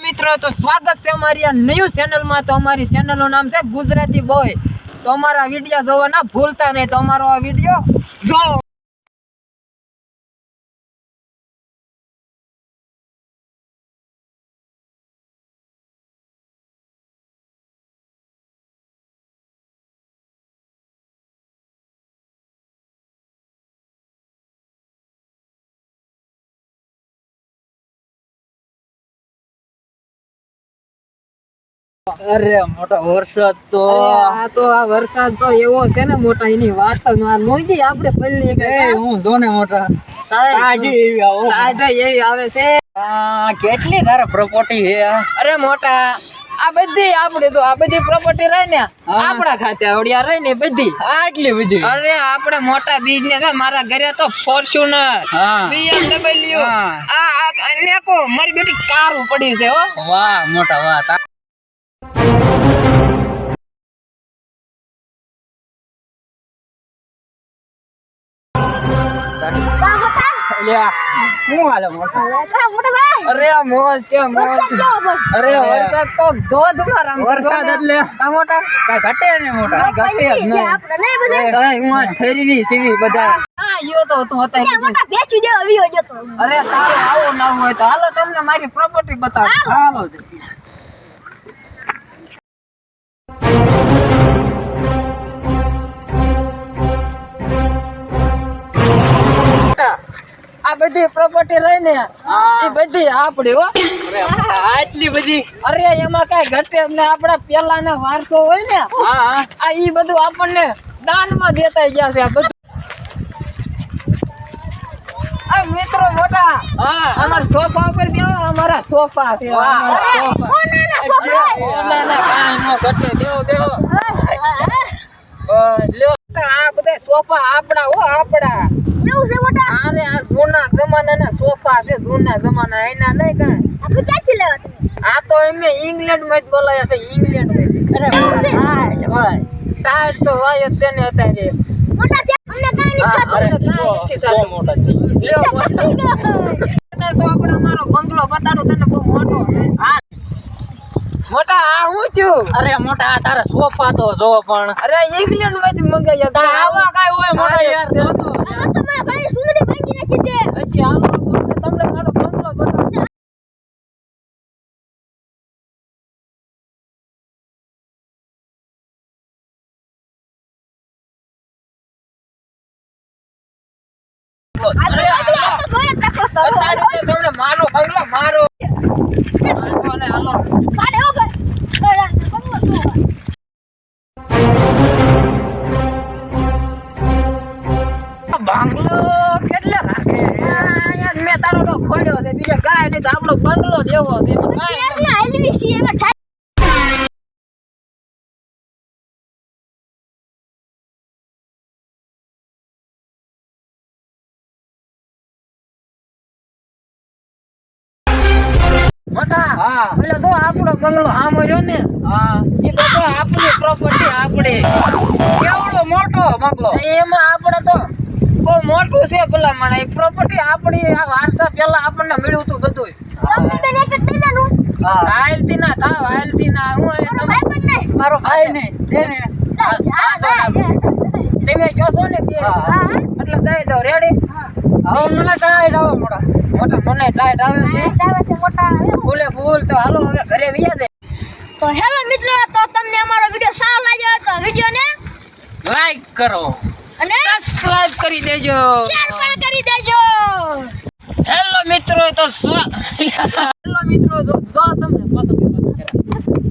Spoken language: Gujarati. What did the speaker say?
મિત્રો, તો સ્વાગત છે અમારી આ ન્યૂ ચેનલમાં તો અમારી ચેનલનું નામ છે ગુજરાતી બોય તો અમારા વીડિયો જોવાના ભૂલતા નહીં. તો અમારો આ વીડિયો જો અરે મોટો વરસાદ તો. આ તો આ વરસાદ તો એવો છે ને મોટા એની વાત જ ના આપણે પલ્લી ગઈ હું જો ને મોટા તાજી એવી આવો. એવી આવે છે. આ કેટલી તારે પ્રોપર્ટી છે? અરે મોટા આ બધી આપણે તો આ બધી પ્રોપર્ટી રહી ને હા. આપણા ખાતે આવડિયા રહી ને બધી. આટલી બધી? અરે આપણે મોટા બિઝનેસ મારા ઘરે તો ફોર્ચ્યુનર હા. આ આ અનેકો મારી બેટી કારું પડી છે હો. વાહ મોટા વાહ. અરે આ મોજ કે મોજ. અરે વરસાદ તો ધોધમાર આમ તો વરસાદ જો ને. એટલે આ મોટા? કાંઈ ઘટે ને મોટા. ઘટે જ નહીં. અરે હું આ ઠેરવી સીવી બધા. હા યો તો તું હતા અરે તારે આવો ના હોય તો હાલો તમને મારી પ્રોપર્ટી બતાવો. હાલો. બધી પ્રોપર્ટી રહી ને એ બધી આપડી હો. અરે મોટા, આટલી બધી? અરે એમાં કઈ ઘટે જ ને આપડા પેલા ના વારસો હોય ને હા હા. આ ઈ બધું આપણને દાનમાં દેતા ગયા છે આ બધું. આ મિત્રો મોટા હા અમારા સોફા ઉપર બેહો અમારા સોફા છે અમારા સોફા. અરે, ના ના કાંઈ નો ઘટે. બેહો બેહો. અ, લ્યો. આ બધા સોફા આપણા હો આપણા. અરે આ જૂના જમાનાના સોફા છે જૂના જમાના એના નહીં કાંઈ. આ તો એમે ઇંગ્લેન્ડમાં જ બોલાયા છે ઇંગ્લેન્ડમાં અરે ટાઈટ ભાઈ ટાયર તો હોય જ તેને અત્યારે. હા, અરે કાંઈ નથી થતું. મોટા લ્યો મોટા તો આપણે અમારો બંગલો બતાડો તને બહુ મોટો છે. હા. મોટા આ હું થયું અરે મોટા આ તારા સોફા તો જો પણ. અરે ઇંગ્લેન્ડ જ મંગાવ્યા હતા. આવા કાઈ હોય મોટા યાર જો તો. પછી તો તમને મારો બંગલો બતાવું બતાડી છે. બીજા કાંઈ નહીં તો આપણો બંગલો જેવો છે. એમાં કાંઈ નથી. મોટા હા. પેલો તો આપણો બંગલો આમ રહ્યો ને. હા. એ તો આપણી પ્રોપર્ટી આપણી. કેવડો મોટો બંગલો? એમાં મોટું છે ભલા પ્રોપર્ટી આપણી આ વારસા પહેલા આપણને મળ્યું હતું બધું ના થાવ હાલતી ના. હું એ તમે મારો ભાઈ ને તેને તમે કહો છો ને બે? એટલે દઈ દો રેડી હવે મને ટાઈટ આવે મોટા. મોટા મને ટાઈટ આવે છે. ભૂલે ભૂલ. તો હાલો હવે ઘરે વ્યા જાય. તો હેલો મિત્રો તો તમને અમારો વિડિયો સારો લાગ્યો તો વિડિયો ને લાઈક કરો. અને સબસ્ક્રાઇબ કરી દેજો. હેલો મિત્રો તો હેલો મિત્રો જો તમને પસંદ